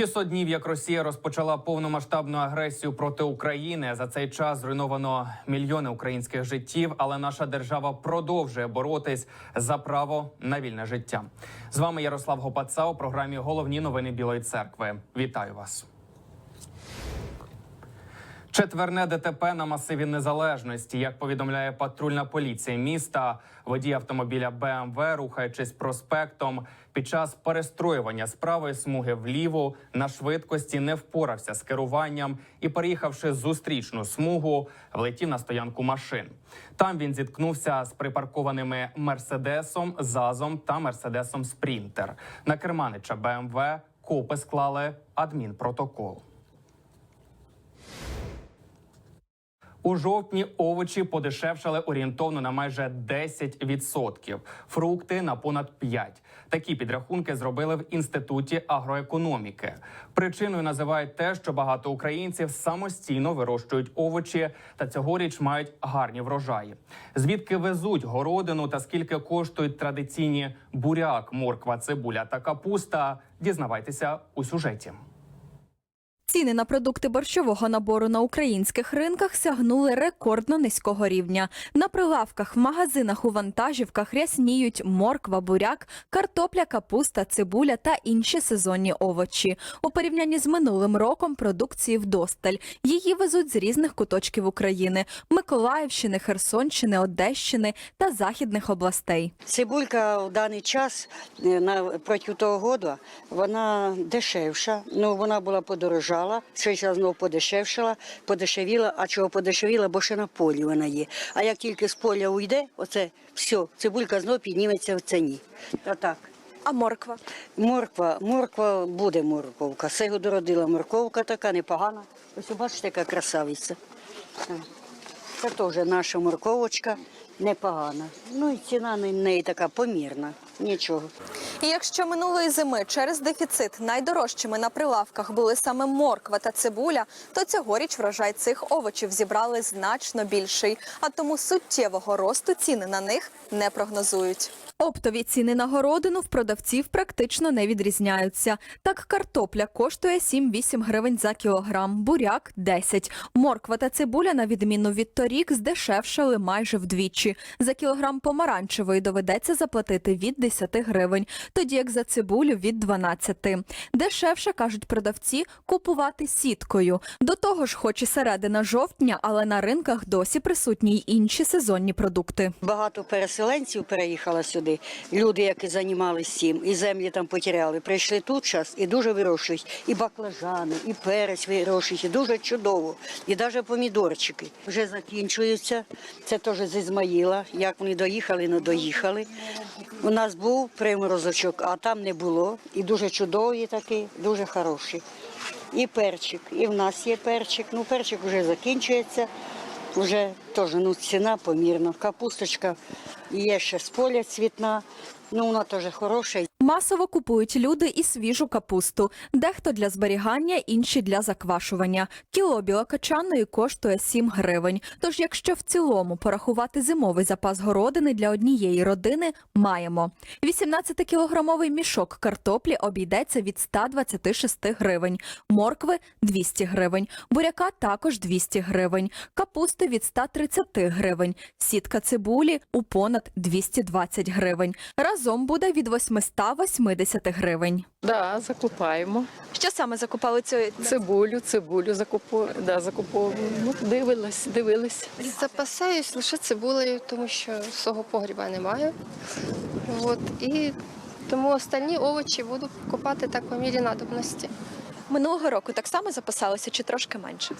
600 днів, як Росія розпочала повномасштабну агресію проти України. За цей час зруйновано мільйони українських життів, але наша держава продовжує боротись за право на вільне життя. З вами Ярослав Гопаца у програмі Головні новини Білої церкви. Вітаю вас. Четверне ДТП на масиві незалежності. Як повідомляє патрульна поліція міста, водій автомобіля БМВ, рухаючись проспектом, під час перестроювання з правої смуги вліво на швидкості не впорався з керуванням і, переїхавши зустрічну смугу, влетів на стоянку машин. Там він зіткнувся з припаркованими мерседесом, зазом та мерседесом Спрінтер. На керманича БМВ копи склали адмінпротокол. У жовтні овочі подешевшали орієнтовно на майже 10%, фрукти на понад 5%. Такі підрахунки зробили в інституті агроекономіки. Причиною називають те, що багато українців самостійно вирощують овочі та цьогоріч мають гарні врожаї. Звідки везуть городину та скільки коштують традиційні буряк, морква, цибуля та капуста? Дізнавайтеся у сюжеті. Ціни на продукти борщового набору на українських ринках сягнули рекордно низького рівня. На прилавках, в магазинах, у вантажівках рясніють морква, буряк, картопля, капуста, цибуля та інші сезонні овочі. У порівнянні з минулим роком продукції вдосталь. Її везуть з різних куточків України: Миколаївщини, Херсонщини, Одещини та західних областей. Цибулька в даний час е, на проти того року вона дешевша. Ну вона була подорожала. Цей свеча знову подешевшила, подешевіла. А чого подешевіла? Бо ще на полі вона є. А як тільки з поля уйде, оце все, цибулька знову підніметься в ціні. Отак. А морква? Морква, морква буде морковка. Сего дородила морковка така непогана. Ось бачите, яка красавиця. Це теж наша морковочка непогана. Ну і ціна на неї така помірна. Нічого. І якщо минулої зими через дефіцит найдорожчими на прилавках були саме морква та цибуля, то цьогоріч врожай цих овочів зібрали значно більший, а тому суттєвого росту ціни на них не прогнозують. Оптові ціни на городину в продавців практично не відрізняються. Так, картопля коштує 7-8 гривень за кілограм, буряк – 10. Морква та цибуля, на відміну від торік, здешевшали майже вдвічі. За кілограм помаранчевої доведеться заплатити від 10 гривень, тоді як за цибулю від 12. Дешевше, кажуть продавці, купувати сіткою. До того ж, хоч і середина жовтня, але на ринках досі присутні й інші сезонні продукти. Багато переселенців переїхало сюди. Люди, які займалися цим, і землі там потеряли, прийшли тут час і дуже вирощують. І баклажани, і перець вирощують, і дуже чудово. І навіть помідорчики вже закінчуються. Це теж з Ізмаїла. Як вони доїхали, не доїхали. У нас був приморозочок, а там не було. І дуже чудові такі, дуже хороші. І перчик. І в нас є перчик. Ну, перчик вже закінчується. Вже теж ну, ціна помірна. Капусточка є ще з поля цвітна. Ну, вона теж хороша. Масово купують люди і свіжу капусту. Дехто для зберігання, інші для заквашування. Кіло білокачаної коштує 7 гривень. Тож, якщо в цілому порахувати зимовий запас городини для однієї родини, маємо. 18-кілограмовий мішок картоплі обійдеться від 126 гривень, моркви – 200 гривень, буряка також 200 гривень, капусти від 130 гривень, сітка цибулі у понад 220 гривень. Разом буде від 880 гривень. Да, закупаємо. Що саме закупали цієї? Цибулю, цибулю закупу... да, закуповуємо. Ну, дивилась, дивилась. Запасаюсь лише цибулею, тому що свого погріба немає. От, і тому останні овочі буду купати так по мірі надобності. Минулого року так само запасалися чи трошки менше?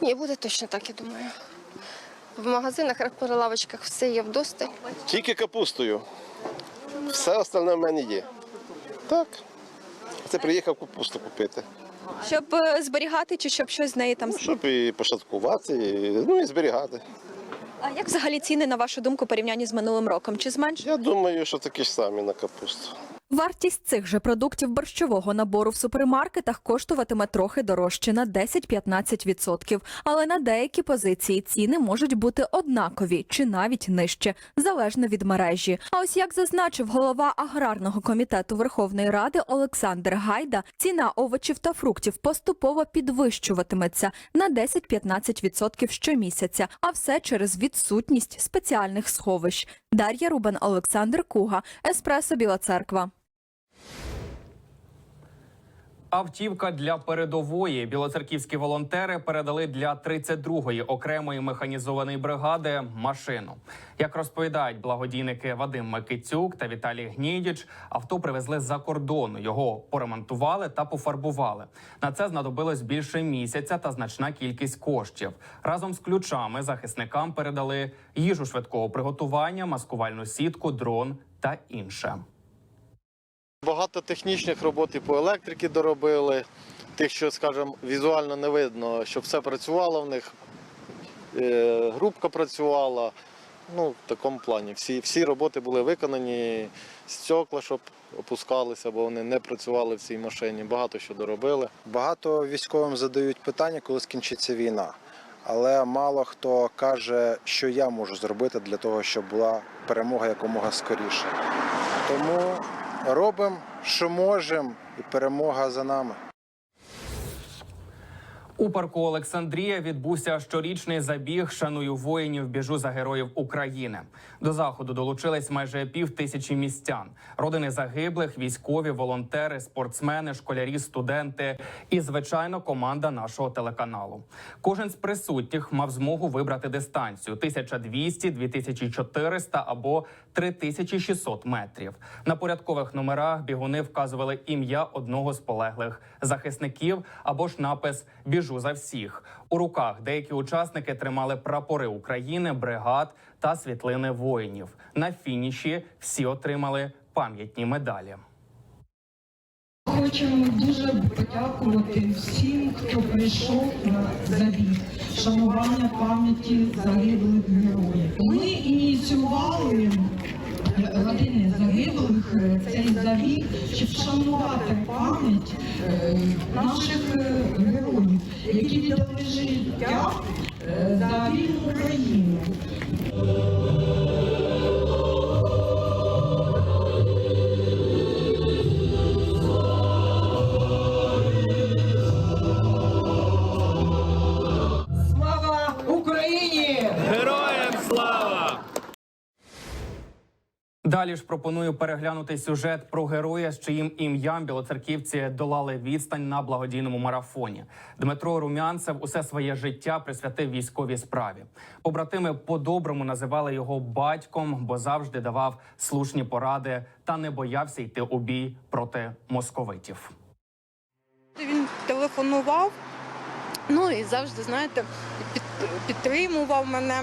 Ні, буде точно так, я думаю. В магазинах, на лавочках все є вдосталь. Тільки капустою. Все остальне в мене є. Так. Це приїхав капусту купити. Щоб е, зберігати чи щоб щось з неї там Щоб і пошаткувати, і, ну і зберігати. А як взагалі ціни на вашу думку порівнянні з минулим роком? Чи зменшили? Я думаю, що такі ж самі на капусту. Вартість цих же продуктів борщового набору в супермаркетах коштуватиме трохи дорожче на 10-15%, але на деякі позиції ціни можуть бути однакові чи навіть нижче, залежно від мережі. А ось як зазначив голова аграрного комітету Верховної Ради Олександр Гайда, ціна овочів та фруктів поступово підвищуватиметься на 10-15% щомісяця, а все через відсутність спеціальних сховищ. Дар'я Рубан, Олександр Куга, Еспресо Біла Церква. Автівка для передової білоцерківські волонтери передали для 32-ї окремої механізованої бригади машину. Як розповідають благодійники Вадим Микитюк та Віталій Гнідіч, авто привезли з-за кордону. Його поремонтували та пофарбували. На це знадобилось більше місяця та значна кількість коштів. Разом з ключами захисникам передали їжу швидкого приготування, маскувальну сітку, дрон та інше. Багато технічних робот і по електриці доробили. Тих, що, скажімо, візуально не видно, щоб все працювало в них. Е, Грубка працювала. Ну, в такому плані. Всі, всі роботи були виконані, стекла, щоб опускалися, бо вони не працювали в цій машині. Багато що доробили. Багато військовим задають питання, коли скінчиться війна. Але мало хто каже, що я можу зробити для того, щоб була перемога якомога скоріше. Тому робимо, що можемо, і перемога за нами. У парку Олександрія відбувся щорічний забіг Шаную воїнів, біжу за героїв України. До заходу долучились майже пів тисячі містян, родини загиблих, військові, волонтери, спортсмени, школярі, студенти і, звичайно, команда нашого телеканалу. Кожен з присутніх мав змогу вибрати дистанцію 1200, 2400 або 3600 метрів. На порядкових номерах бігуни вказували ім'я одного з полеглих захисників або ж напис Біжу за всіх. У руках деякі учасники тримали прапори України, бригад та світлини воїнів. На фініші всі отримали пам'ятні медалі. Хочемо дуже подякувати всім, хто прийшов на забіг, шанування пам'яті загиблих героїв. Ми ініціювали години загиблих е, цей забіг, щоб вшанувати пам'ять е, наших е, героїв, які віддали життя е, за вільну Україну. Далі ж пропоную переглянути сюжет про героя, з чиїм ім'ям білоцерківці долали відстань на благодійному марафоні. Дмитро Румянцев усе своє життя присвятив військовій справі. Побратими по-доброму називали його батьком, бо завжди давав слушні поради та не боявся йти у бій проти московитів. Він телефонував, ну і завжди, знаєте, під, підтримував мене.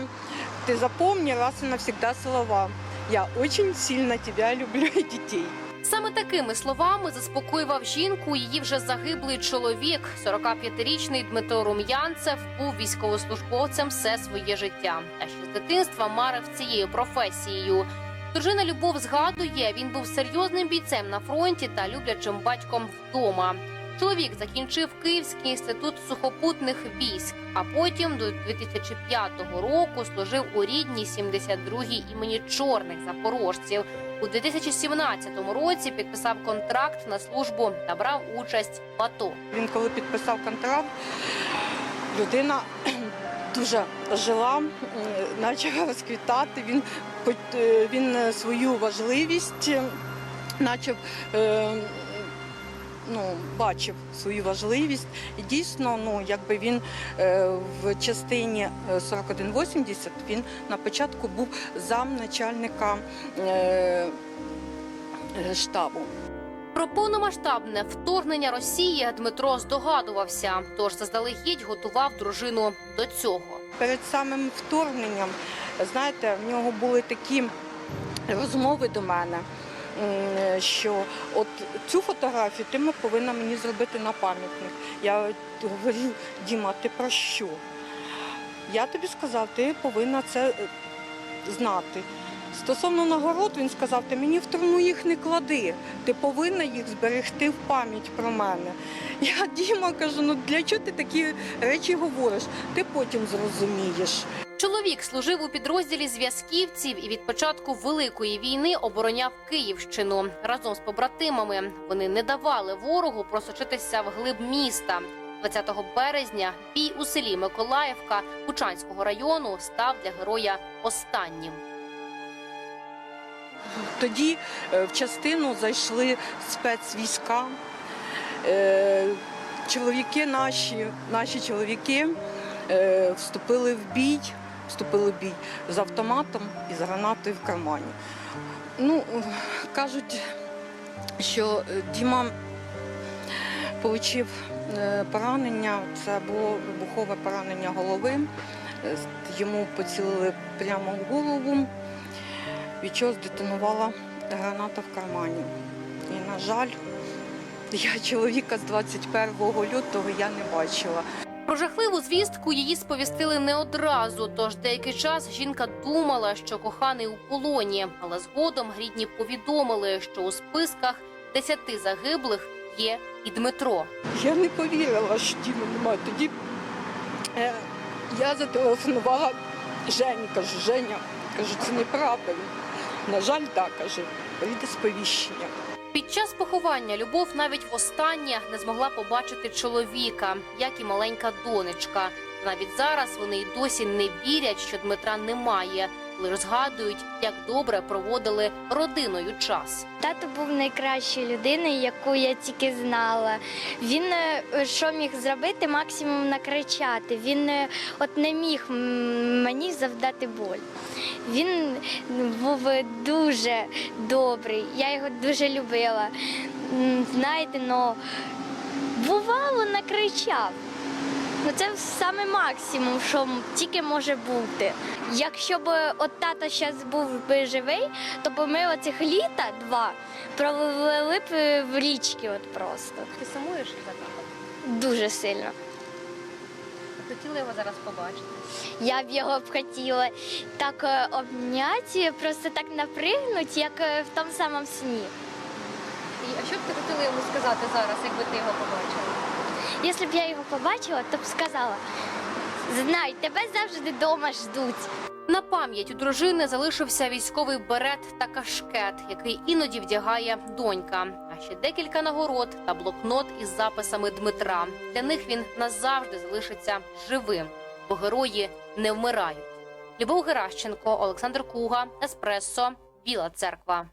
Ти запомни раз і навсегда слова. Я дуже сильно тебе люблю і дітей. Саме такими словами заспокоював жінку її вже загиблий чоловік. 45-річний Дмитро Рум'янцев був військовослужбовцем все своє життя. Та ще з дитинства марив цією професією. Дружина Любов згадує, він був серйозним бійцем на фронті та люблячим батьком вдома. Чоловік закінчив Київський інститут сухопутних військ, а потім до 2005 року служив у рідній 72-й імені чорних запорожців. У 2017 році підписав контракт на службу та брав участь в АТО. Він коли підписав контракт, людина дуже жила, почала розквітати. Він, е, він е, свою важливість почав. Ну, бачив свою важливість, і дійсно, ну якби він е, в частині е, 4180 він на початку був замначальника е, е, штабу. Про повномасштабне вторгнення Росії Дмитро здогадувався, тож заздалегідь готував дружину до цього. Перед самим вторгненням, знаєте, в нього були такі розмови до мене, що от цю фотографію ти повинна мені зробити на пам'ятник. Я говорю, Діма, ти про що? Я тобі сказав, ти повинна це е, знати. Стосовно нагород, він сказав, ти мені в труну їх не клади. Ти повинна їх зберегти в пам'ять про мене. Я Діма кажу, ну для чого ти такі речі говориш? Ти потім зрозумієш. Чоловік служив у підрозділі зв'язківців і від початку великої війни обороняв Київщину разом з побратимами. Вони не давали ворогу просочитися в глиб міста. 20 березня бій у селі Миколаївка Бучанського району став для героя останнім. Тоді е, в частину зайшли спецвійська. Е, Чоловіки наші, наші чоловіки е, вступили в бій, вступили в бій з автоматом і з гранатою в кармані. Ну, е, кажуть, що е, Діма отримав поранення, це було вибухове поранення голови. Е, Йому поцілили прямо в голову від чого здетонувала граната в кармані. І, на жаль, я чоловіка з 21 лютого я не бачила. Про жахливу звістку її сповістили не одразу. Тож деякий час жінка думала, що коханий у полоні, але згодом рідні повідомили, що у списках десяти загиблих є і Дмитро. Я не повірила, що Діми немає. Тоді е, я зателефонувала Жені, кажу, Женя, кажу, це неправильно. На жаль, так, каже, прийде сповіщення. Під час поховання Любов навіть востаннє не змогла побачити чоловіка, як і маленька донечка. Навіть зараз вони й досі не вірять, що Дмитра немає, лише згадують, як добре проводили родиною час. Тато був найкращою людиною, яку я тільки знала. Він е, що міг зробити, максимум накричати. Він е, от не міг мені завдати боль. Він був дуже добрий, я його дуже любила. Знаєте, ну бувало накричав. Ну це саме максимум, що тільки може бути. Якщо б от тато зараз був би живий, то б ми оцих літа два провели б в річки от просто. Ти сумуєш за татом? Дуже сильно. Хотіла його зараз побачити. Я б його б хотіла так е, обняти, просто так напригнути, як е, в тому самому сні. І, А що б ти хотіла йому сказати зараз, якби ти його побачила? Якщо б я його побачила, то б сказала: знай, тебе завжди вдома ждуть. На пам'ять у дружини залишився військовий берет та кашкет, який іноді вдягає донька. А ще декілька нагород та блокнот із записами Дмитра. Для них він назавжди залишиться живим, бо герої не вмирають. Любов Геращенко, Олександр Куга, Еспресо, Біла Церква.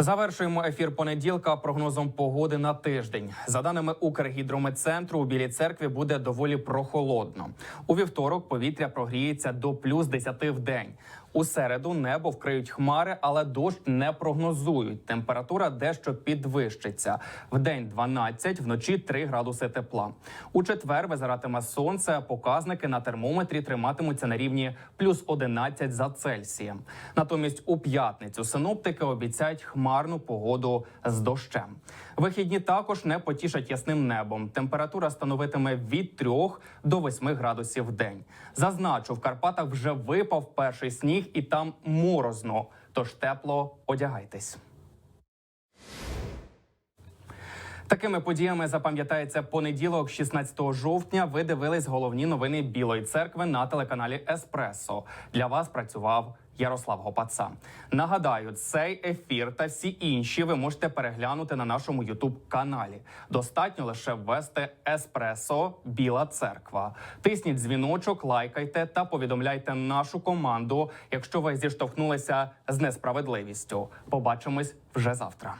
Завершуємо ефір понеділка прогнозом погоди на тиждень. За даними Укргідрометцентру, у Білій церкві буде доволі прохолодно. У вівторок повітря прогріється до плюс 10 в день. У середу небо вкриють хмари, але дощ не прогнозують. Температура дещо підвищиться. В день 12, вночі 3 градуси тепла. У четвер визиратиме сонце. Показники на термометрі триматимуться на рівні плюс 11 за Цельсієм. Натомість у п'ятницю синоптики обіцяють хмарну погоду з дощем. Вихідні також не потішать ясним небом. Температура становитиме від 3 до 8 градусів в день. Зазначу, в Карпатах вже випав перший сніг, і там морозно. Тож тепло одягайтесь. Такими подіями запам'ятається понеділок, 16 жовтня. Ви дивились головні новини Білої церкви на телеканалі Еспресо. Для вас працював Ярослав Гопаца. Нагадаю, цей ефір та всі інші ви можете переглянути на нашому Ютуб каналі. Достатньо лише ввести Еспресо Біла Церква. Тисніть дзвіночок, лайкайте та повідомляйте нашу команду, якщо ви зіштовхнулися з несправедливістю. Побачимось вже завтра.